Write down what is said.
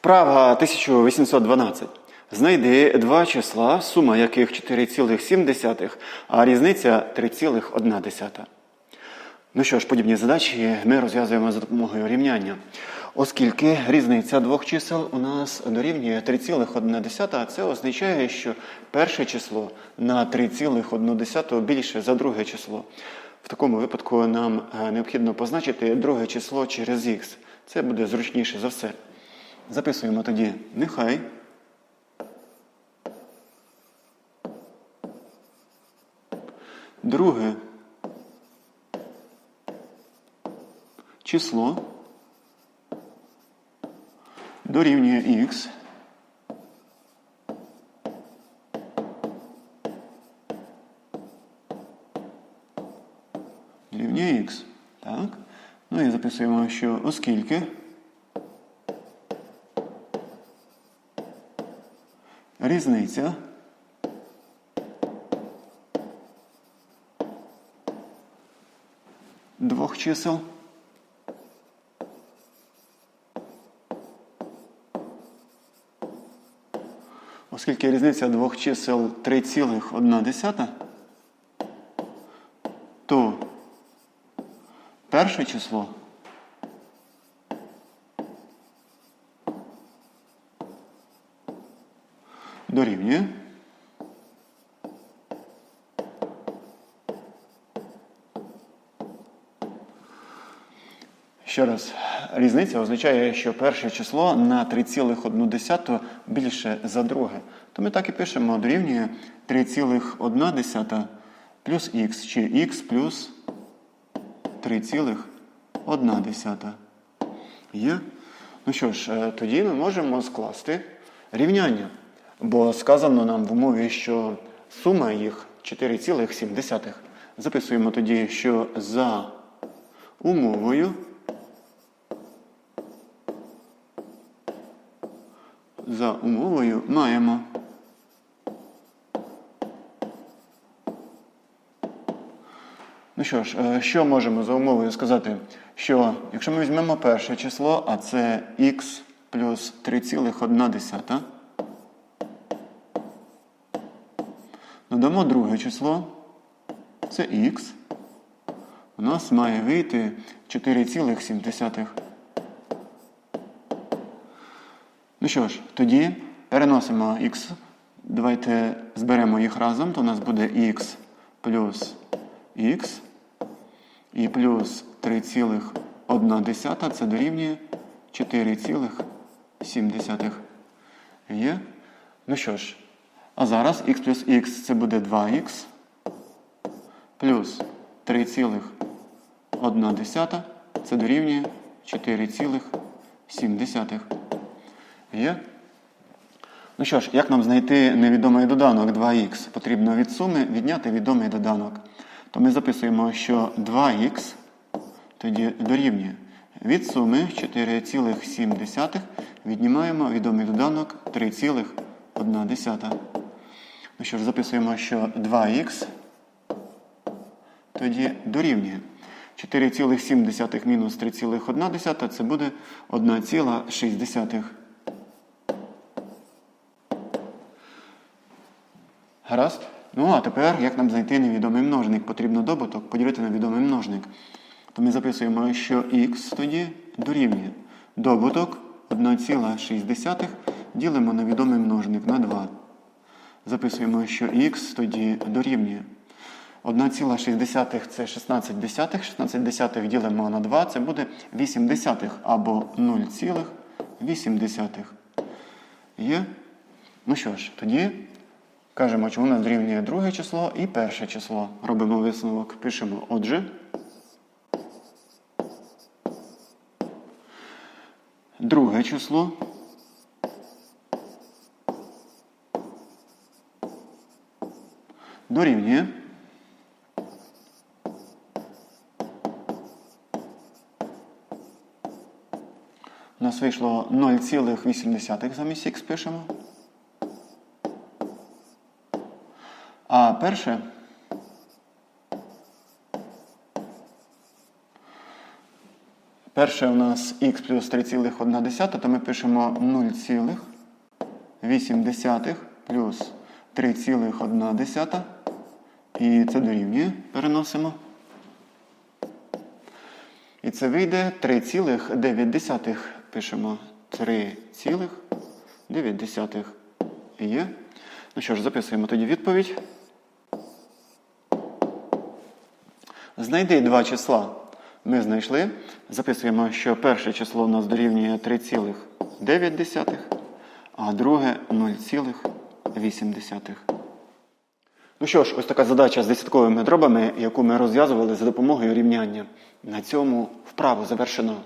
Вправа 1812. Знайди два числа, сума яких 4,7, а різниця 3,1. Ну що ж, подібні задачі ми розв'язуємо за допомогою рівняння. Оскільки різниця двох чисел у нас дорівнює 3,1, це означає, що перше число на 3,1 більше за друге число. В такому випадку нам е, необхідно позначити друге число через х. Це буде зручніше за все. Записуємо тоді нехай. Друге число дорівнює х. Дорівнює х. Так. Ну і записуємо, що оскільки різниця. Двох чисел. Оскільки різниця двох чисел 3,1, то перше число дорівнює Ще раз, різниця означає, що перше число на 3,1 більше за друге. То ми так і пишемо дорівнює 3,1 плюс х, чи х плюс 3,1. Є? Ну що ж, е, тоді ми можемо скласти рівняння. Бо сказано нам в умові, що сума їх 4,7. Записуємо тоді, що за умовою за умовою маємо. Ну що ж, е, що можемо за умовою сказати? Що якщо ми візьмемо перше число, а це х плюс 3,1, додамо друге число, це х, у нас має вийти 4,7. Ну що ж, тоді переносимо х. Давайте зберемо їх разом, то у нас буде х плюс х і плюс 3,1 це дорівнює 4,7. Є? Ну що ж, а зараз х плюс х це буде 2х плюс 3,1 це дорівнює 4,7. Є? Ну що ж, як нам знайти невідомий доданок 2х? Потрібно від суми відняти відомий доданок. То ми записуємо, що 2х тоді дорівнює. Від суми 4,7 віднімаємо відомий доданок 3,1. Ну що ж, записуємо, що 2х тоді дорівнює. 4,7 мінус 3,1 це буде 1,6. Гаразд? Ну, а тепер, як нам знайти невідомий множник? Потрібно добуток поділити на відомий множник. То ми записуємо, що х тоді дорівнює. Добуток 1,6 ділимо на відомий множник на 2. Записуємо, що х тоді дорівнює. 1,6 це 16 десятих. 16 десятих ділимо на 2, це буде 8 десятих або 0,8. Є? Ну що ж, тоді кажемо, чому нас дорівнює друге число і перше число. Робимо висновок, пишемо отже. Друге число. Дорівнює. У нас вийшло 0,8 замість х пишемо. А перше Перше у нас х плюс 3,1, то ми пишемо 0,8 плюс 3,1. І це дорівнює. Переносимо. І це вийде 3,9. Пишемо 3,9 є. Ну що ж, записуємо тоді відповідь. Знайди два числа. Ми знайшли. Записуємо, що перше число у нас дорівнює 3,9, а друге 0,8. Ну що ж, ось така задача з десятковими дробами, яку ми розв'язували за допомогою рівняння. На цьому вправу завершено.